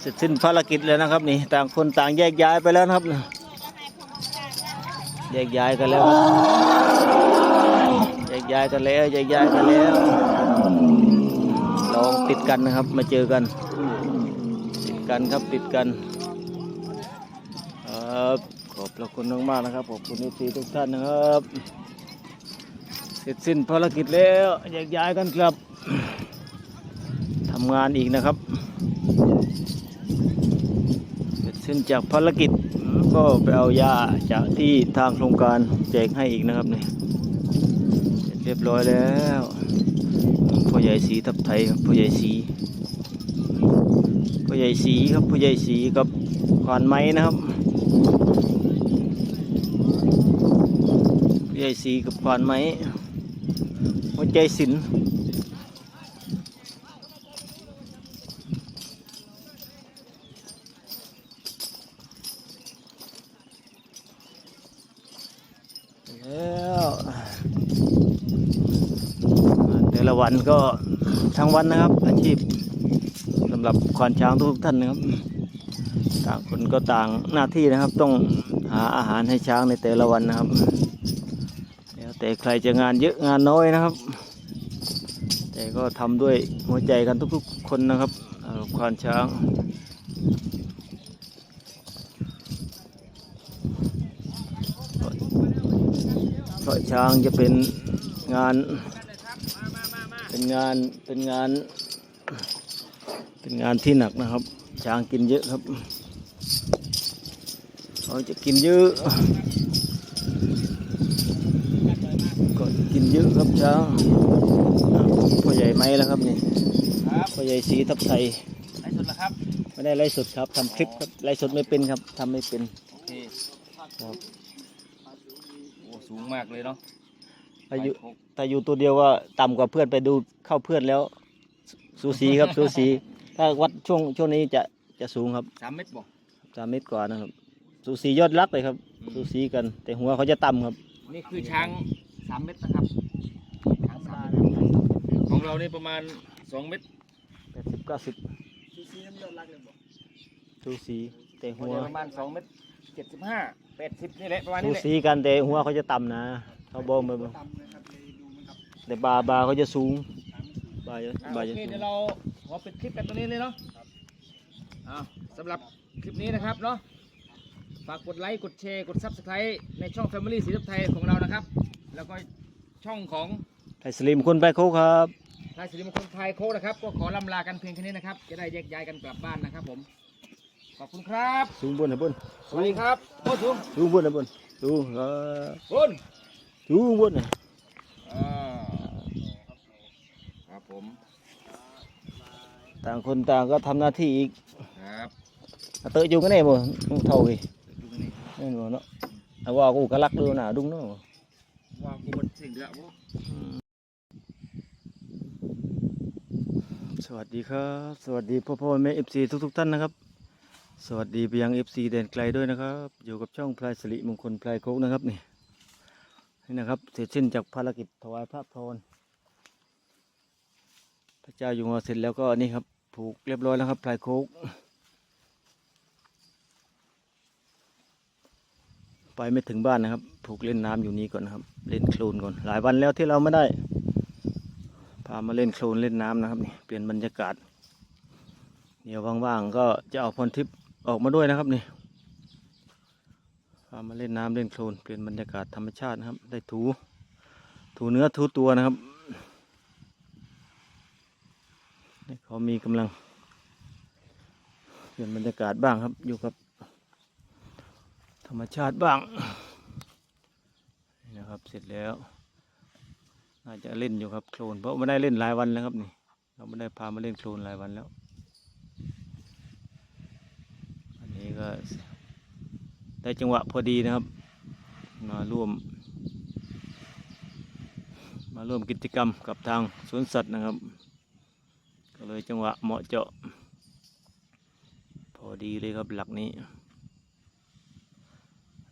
เสร็จสิ้นภารกิจแล้วนะครับนี่ต่างคนต่างแยกย้ายไปแล้วนะครับ แยกย้ายกันแล้วแยกย้ายกันแล้วแยกย้ายกันแล้วลองติดกันนะครับมาเจอกัน ติดกันครับติดกันครับขอบพระคุณมากๆนะครับขอบคุณทีทุกท่านนะครับ เสร็จสิ้นภารกิจแล้วแยกย้ายกันครับ งานอีกนะครับเสร็จสิ้นจากภารกิจก็ไปเอายาจากที่ทางโครงการแจกให้อีกนะครับนี่เสร็จเรียบร้อยแล้วพ่อใหญ่สีทับไทยครับพ่อใหญ่สีพ่อใหญ่สีครับพ่อใหญ่สีกับขวานไม้นะครับพ่อใหญ่สีกับขวานไม้หัวใจสิน วันก็ทั้งวันนะครับ อาชีพสำหรับควานช้างทุกท่านนะครับ ต่างคนก็ต่างหน้าที่นะครับ ต้องหาอาหารให้ช้างในแต่ละวันนะครับแล้วแต่ใครจะงานเยอะงานน้อยนะครับ แต่ก็ทำด้วยหัวใจกันทุกๆคนนะครับควานช้างเพราะช้างจะเป็นงาน เป็นงานเป็นงาน เป็นงานที่หนักนะครับ ช้างกินเยอะครับเขาจะกินเยอะก็กินเยอะครับช้างพ่อใหญ่ไหมแล้วครับนี่ครับพ่อใหญ่สีทับไทยไลฟ์สดแล้วครับไม่ได้ไลฟ์สดครับทำคลิปครับไลฟ์สดไม่เป็นครับทำไม่เป็นโอเคครับโอ้สูงมากเลยเนาะ อายุไปครบถ้าอยู่ตัวเดียวก็ต่ำกว่าเพื่อนไปดูเข้าเพื่อนแล้วสูสีครับสูสี ถ้าวัดช่วงช่วงนี้จะจะสูงครับสามเมตรบอกสามเมตรกว่านะครับ สูสียอดรักเลยครับ สูสีกัน แต่หัวเขาจะต่ำครับ นี่คือช้างสามเมตรนะครับช้างสามเมตรของเรานี่ประมาณสองเมตรแปดสิบเก้าสิบซูซีน้ำยอดรักเลยบอกสูสีแต่หัหัววประมาณสองเมตรเจ็ดสิบห้าแปดสิบนี่แหละประมาณสูนี้แหละสีกันแต่หัวเขาจะต่ำนะ เขาบอกมาแต่บาบาเขาจะสูง บาจะอะบาโอจะเคสูงเดี๋ยวเราขอปิดคลิปกันตรงนี้เลยเนาะอ่าสำหรับคลิปนี้นะครับเนาะฝากกดไลค์กดแชร์กดซับสไครต์ในช่อง Family สีทับไทยของเรานะครับ แล้วก็ช่องของไทยสลิมคุณไปโคกครับทายสิริมงคลไทยโค้กนะครับ ก็ขอลำลากันเพียงแค่นี้นะครับ จะได้แยกย้ายกันกลับบ้านนะครับผม ขอบคุณครับ สูงบนนะบนสวัสดีครับโค้ชสูงสูงบนนะบนสูงครับบุญ สูงบนนะอ่าครับผม ต่างคนต่างก็ทำหน้าที่อีกครับ à, tự chung cái này mà không thầu gì ดูกันนี่ nên mà nó à qua cũng cá lắc luôn nào đúng nó ว่ากูมันสิ่งเดียวบ่สวัสดีครับ สวัสดีพ่อพ่อแม่เอฟซีทุกทุกๆท่านนะครับ สวัสดีไปยังเอฟซีแดนไกลด้วยนะครับ อยู่กับช่องพลายสิริมงคลพลายโคกนะครับนี่ นี่นะครับเสร็จสิ้นจากภารกิจถวายพระพรพระเจ้าอยู่หัวเสร็จแล้วก็นี่ครับผูกเรียบร้อยแล้วครับพลายโคกไปไม่ถึงบ้านนะครับ ผูกเล่นน้ำอยู่นี้ก่อนนะครับ เล่นโคลนก่อน หลายวันแล้วที่เราไม่ได้ พามาเล่นโคลนเล่นน้ำนะครับนี่เปลี่ยนบรรยากาศ เดี๋ยวว่างๆก็จะเอาพรทิพย์ออกมาด้วยนะครับนี่ มาเล่นน้ำเล่นโคลนเปลี่ยนบรรยากาศธรรมชาตินะครับ ได้ถู ถูเนื้อถูตัวนะครับนี่เขามีกำลัง เปลี่ยนบรรยากาศบ้างครับ อยู่กับ ธรรมชาติบ้างนี่นะครับเสร็จแล้วน่าจะเล่นอยู่ครับโคลนเพราะไม่ได้เล่นหลายวันแล้วครับนี่ เราไม่ได้พามาเล่นโคลนหลายวันแล้ว อันนี้ก็ ได้จังหวะพอดีนะครับ มาร่วม มาร่วมกิจกรรมกับทางสวนสัตว์นะครับ ก็เลยจังหวะเหมาะเจาะ พอดีเลยครับหลักนี้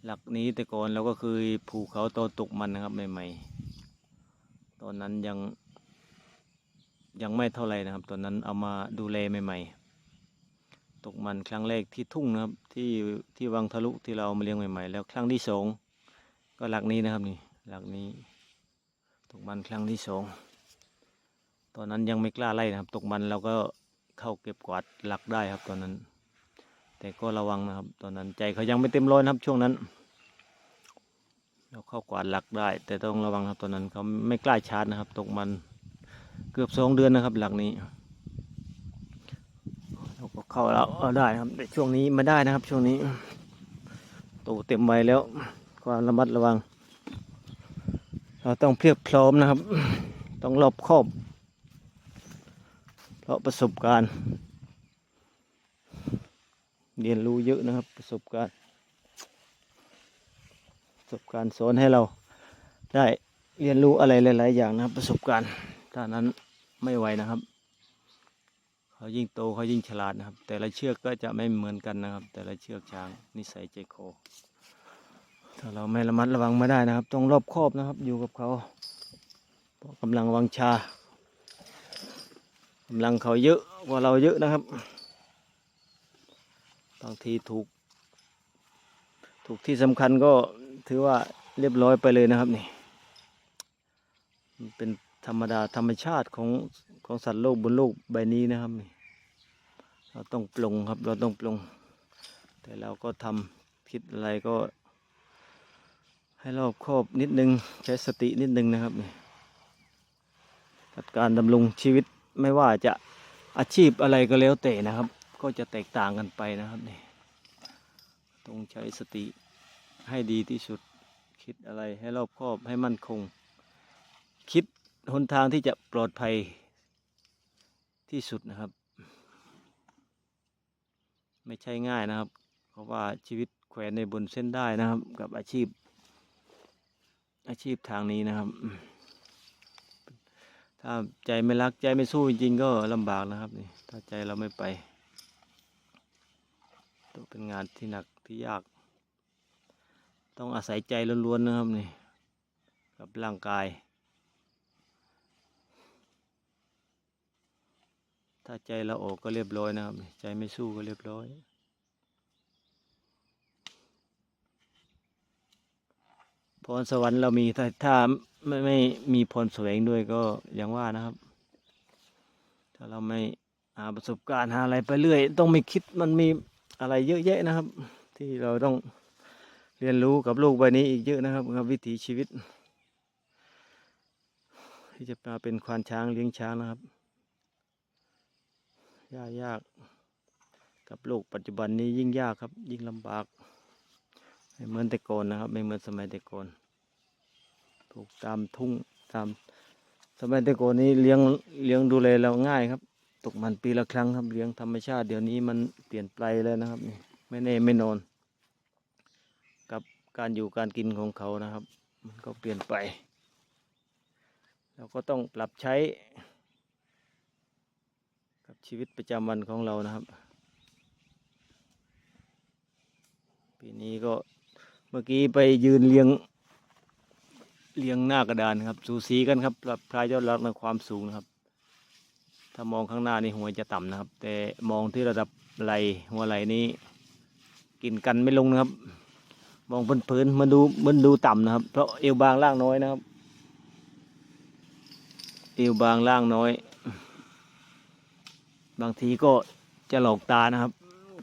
หลักนี้แต่ก่อนเราก็เคยผูกเขาตอนตกมันนะครับใหม่ๆ ตอนนั้นยังยังไม่เท่าไหร่นะครับ ตอนนั้นเอามาดูแลใหม่ๆ ตกมันครั้งแรกที่ทุ่งนะครับ ที่ที่วังทะลุที่เรามาเลี้ยงใหม่ๆ แล้วครั้งที่สองก็หลักนี้นะครับนี่หลักนี้ ตกมันครั้งที่สองตอนนั้นยังไม่กล้าไล่นะครับ ตกมันเราก็เข้าเก็บกวาดหลักได้ครับตอนนั้น แต่ก็ระวังนะครับ ตอนนั้นใจเขายังไม่เต็มร้อยนะครับช่วงนั้น เราเข้ากวาดหลักได้ แต่ต้องระวังครับตอนนั้นเขาไม่กล้าชาร์จนะครับ ตกมันเกือบสองเดือนนะครับ หลักนี้ เราก็เข้าแล้วเอาได้ครับแต่ช่วงนี้ม่ได้นะครับ ช่วงนี้โตเต็มใบแล้วความระมัดระวัง เราต้องเพียบพร้อมนะครับ ต้องรอบคอบ เพราะประสบการณ์ เรียนรู้เยอะนะครับ ประสบการณ์ ประสบการณ์สอนให้เราได้เรียนรู้อะไรหลาย ๆ อย่างนะครับ ประสบการณ์ถ้านั้นไม่ไหวนะครับ เขายิ่งโตเขายิ่งฉลาดนะครับ แต่ละเชือกก็จะไม่เหมือนกันนะครับ แต่ละเชือกช้างนิสัยใจคอถ้าเราไม่ระมัดระวังไม่ได้นะครับ ต้องรอบคอบนะครับ อยู่กับเขาเพราะกำลังวังชากำลังเขาเยอะกว่าเราเยอะนะครับบางทีถูก ถูกที่สำคัญก็ถือว่าเรียบร้อยไปเลยนะครับนี่ เป็นธรรมดาธรรมชาติของของสัตว์โลกบนโลกใบนี้นะครับนี่เราต้องปลงครับ เราต้องปลง แต่เราก็ทำคิดอะไรก็ ให้รอบคอบนิดนึง ใช้สตินิดนึงนะครับนี่กับการดำรงชีวิตไม่ว่าจะอาชีพอะไรก็แล้วแต่นะครับ ก็จะแตกต่างกันไปนะครับนี่ต้องใช้สติให้ดีที่สุดคิดอะไรให้รอบคอบให้มั่นคง คิดหนทางที่จะปลอดภัยที่สุดนะครับ ไม่ใช่ง่ายนะครับ เพราะว่าชีวิตแขวนในบนเส้นได้นะครับ กับอาชีพ อาชีพทางนี้นะครับ ถ้าใจไม่รักใจไม่สู้จริงๆก็ลำบากนะครับนี่ถ้าใจเราไม่ไปต้องเป็นงานที่หนักที่ยาก ต้องอาศัยใจล้วนๆนะครับนี่กับร่างกาย ถ้าใจเราออกก็เรียบร้อยนะครับ ใจไม่สู้ก็เรียบร้อย พรสวรรค์เรามีถ้าถ้าไม่ไม่มีพรแสวงด้วยก็อย่างว่านะครับ ถ้าเราไม่หาประสบการณ์หาอะไรไปเรื่อย ต้องไม่คิดมันมีอะไรเยอะแยะนะครับ ที่เราต้องเรียนรู้กับโลกใบนี้อีกเยอะนะครับกับวิถีชีวิต ที่จะมาเป็นควานช้างเลี้ยงช้างนะครับ ยากยาก กับโลกปัจจุบันนี้ยิ่งยากครับ ยิ่งลำบากไม่เหมือนแต่ก่อนนะครับไม่เหมือนสมัยแต่ก่อนถูกตามทุ่งตาม สมัยแต่ก่อนนี้เลี้ยงเลี้ยงดูแลเราง่ายครับ ตกมันปีละครั้งครับเลี้ยงธรรมชาติเดี๋ยวนี้มันเปลี่ยนไปแล้วนะครับนี่ไม่แน่ไม่นอน กับการอยู่การกินของเขานะครับ มันก็เปลี่ยนไปเราก็ต้องปรับใช้ ชีวิตประจำวันของเรานะครับ ปีนี้ก็เมื่อกี้ไปยืนเลี้ยงเลี้ยงหน้ากระดานครับ สูสีกันครับพรายยอดรักในความสูงนะครับ ถ้ามองข้างหน้านี่หัวจะต่ำนะครับ แต่มองที่ระดับไหลหัวไหลนี้ กินกันไม่ลงนะครับ มองเพลินๆมันดูมันดูต่ำนะครับ เพราะเอวบางล่างน้อยนะครับ เอวบางล่างน้อย บางทีก็จะหลอกตานะครับ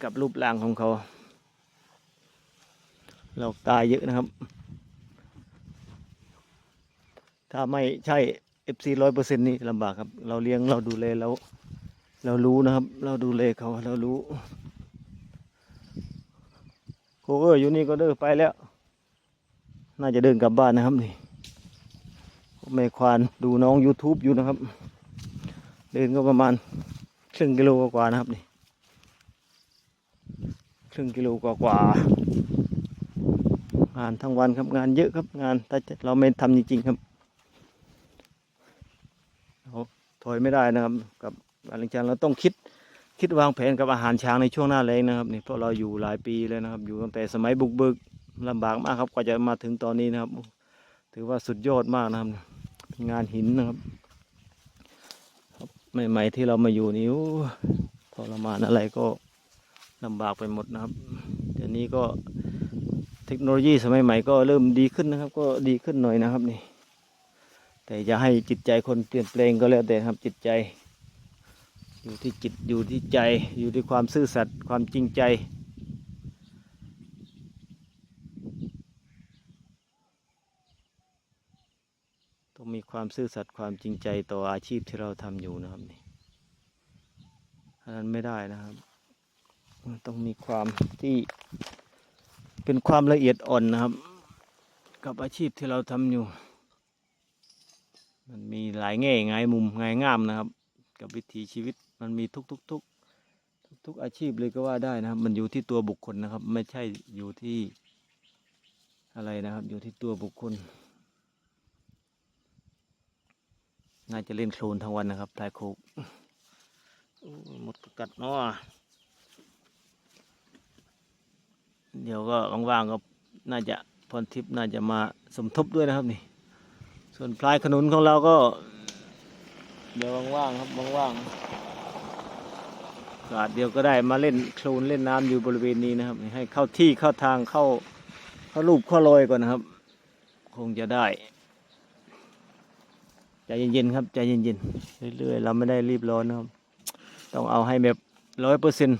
กับรูปร่างของเขา หลอกตาเยอะนะครับ ถ้าไม่ใช่ FC ร้อยเปอร์เซ็นต์นี่ลำบากครับ เราเลี้ยงเราดูแลเราเรารู้นะครับ เราดูแลเขาเรารู้โคเออร์อยู่นี่ก็เดินไปแล้ว น่าจะเดินกลับบ้านนะครับนี่แม่ควานดูน้อง YouTube อยู่นะครับ เดินก็ประมาณ ครึ่งกิโลกว่านะครับนี่ครึ่งกิโลกว่าๆงานทั้งวันครับงานเยอะครับงานถ้าเราไม่ทำจริงๆครับถอยไม่ได้นะครับ กับกาลี้ยงช้างเราต้องคิดคิดวางแผนกับอาหารช้างในช่วงหน้าแล้งนะครับนี่เพราะเราอยู่หลายปีเลยนะครับ อยู่ตั้งแต่สมัยบุกเบิกลำบากมากครับกว่าจะมาถึงตอนนี้นะครับ ถือว่าสุดยอดมากนะครับ งานหินนะครับ ใหม่ๆที่เรามาอยู่นี่โอ้ทรมานอะไรก็ลำบากไปหมดนะครับเดี๋ยวนี้ก็เทคโนโลยีสมัยใหม่ก็เริ่มดีขึ้นนะครับ ก็ดีขึ้นหน่อยนะครับนี่ แต่อย่าให้จิตใจคนเปลี่ยนแปลงก็แล้วแต่ครับจิตใจ อยู่ที่จิตอยู่ที่ใจ อยู่ที่ความซื่อสัตย์ความจริงใจ ต้องมี ความซื่อสัตย์ความจริงใจต่ออาชีพที่เราทำอยู่นะครับนี่ถ้านั้นไม่ได้นะครับ ต้องมีความที่เป็นความละเอียดอ่อนนะครับ กับอาชีพที่เราทำอยู่ มันมีหลายแง่หลายมุมหลายงามนะครับ กับวิถีชีวิตมันมีทุกทุกทุกทุกทุกอาชีพเลยก็ว่าได้นะครับ มันอยู่ที่ตัวบุคคลนะครับ ไม่ใช่อยู่ที่อะไรนะครับ อยู่ที่ตัวบุคคล น่าจะเล่นโคลนทั้งวันนะครับทายโคกโอ้ยหมดกัดเนาะเดี๋ยวก็ว่างๆก็น่าจะพรทิพย์น่าจะมาสมทบด้วยนะครับนี่ ส่วนพลายขนุนของเราก็ เดี๋ยวว่างๆครับว่างๆโอกาสเดียวก็ได้มาเล่นโคลนเล่นน้ำอยู่บริเวณนี้นะครับนี่ให้เข้าที่เข้าทางเข้าเข้ารูปเข้ารอยก่อนนะครับ คงจะได้ ใจเย็นๆครับใจเย็นๆเรื่อยๆเราไม่ได้รีบร้อนนะครับ ต้องเอาให้แบบร้อยเปอร์เซ็นต์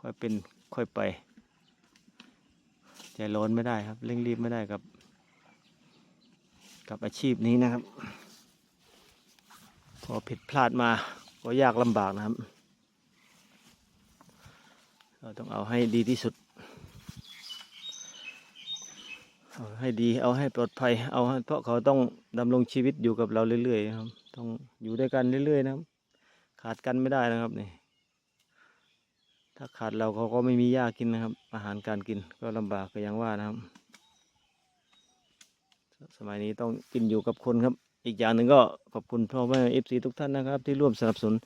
ค่อยเป็นค่อยไป ใจร้อนไม่ได้ครับ เร่งรีบไม่ได้กับ กับอาชีพนี้นะครับ พอผิดพลาดมาก็ยากลำบากนะครับ เราต้องเอาให้ดีที่สุด เอา ให้ดีเอาให้ปลอดภัย เอาเพราะเขาต้องดำรงชีวิตอยู่กับเราเรื่อยๆนะครับ ต้องอยู่ด้วยกันเรื่อยๆนะครับ ขาดกันไม่ได้นะครับนี่ถ้าขาดเราเขาก็ไม่มีหญ้ากินนะครับ อาหารการกินก็ลำบากก็อย่างว่านะครับ สมัยนี้ต้องกินอยู่กับคนครับ อีกอย่างหนึ่งก็ขอบคุณพ่อแม่เอฟซีทุกท่านนะครับ ที่ร่วมสนับสนุน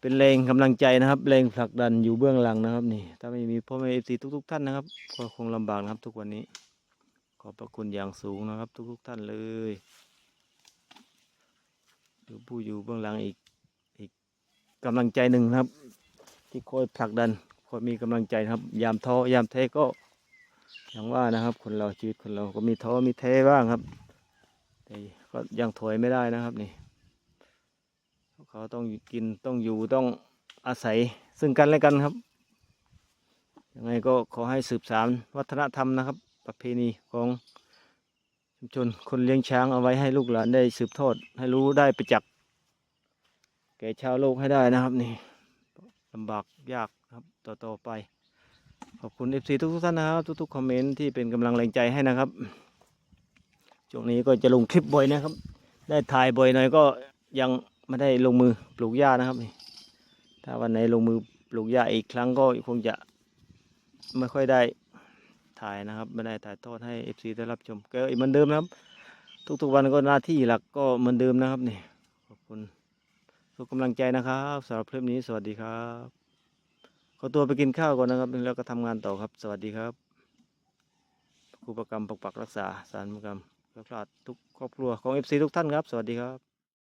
เป็นแรงกำลังใจนะครับแรงผลักดันอยู่เบื้องหลังนะครับ นี่ ถ้าไม่มีพ่อแม่เอฟซีทุก ๆ ท่านนะครับ ก็คงลำบากนะครับทุกวันนี้ ขอบพระคุณอย่างสูงนะครับ ทุกๆท่านเลยหรือผู้อยู่เบื้องหลังอีกอีกกำลังใจหนึ่งครับ ที่คอยผลักดันคอยมีกำลังใจครับ ยามท้อยามแท้ก็อย่างว่านะครับ คนเราชีวิตคนเราก็มีท้อมีแท้บ้างครับแต่ก็ยังถอยไม่ได้นะครับนี่เขาต้องกินต้องอยู่ต้องอาศัยซึ่งกันและกันครับยังไงก็ขอให้สืบสานวัฒนธรรมนะครับ ประเพณีของชุมชนคนเลี้ยงช้างเอาไว้ให้ลูกหลานได้สืบทอด ให้รู้ได้ประจักษ์แก่ชาวโลกให้ได้นะครับนี่ลำบากยากครับต่อต่อไป ขอบคุณเอฟซีทุกๆท่านนะครับทุกๆคอมเมนต์ที่เป็นกำลังแรงใจให้นะครับช่วงนี้ก็จะลงคลิปบ่อยนะครับ ได้ถ่ายบ่อยหน่อยก็ยังไม่ได้ลงมือปลูกหญ้านะครับนี่ถ้าวันไหนลงมือปลูกหญ้าอีกครั้งก็คงจะไม่ค่อยได้ ถ่ายนะครับ ไม่ได้ถ่ายทอดให้ FC ได้รับชมก็เหมือนเดิมนะครับ ทุกๆวันก็หน้าที่หลักก็เหมือนเดิมนะครับนี่ขอบคุณทุกกำลังใจนะครับสำหรับคลิปนี้สวัสดีครับขอตัวไปกินข้าวก่อนนะครับ แล้วก็ทำงานต่อครับ สวัสดีครับครูประกรรมปกปักรักษาสารประกรรมเพื่อพลาดทุกครอบครัวของ FC ทุกท่านครับ สวัสดีครับ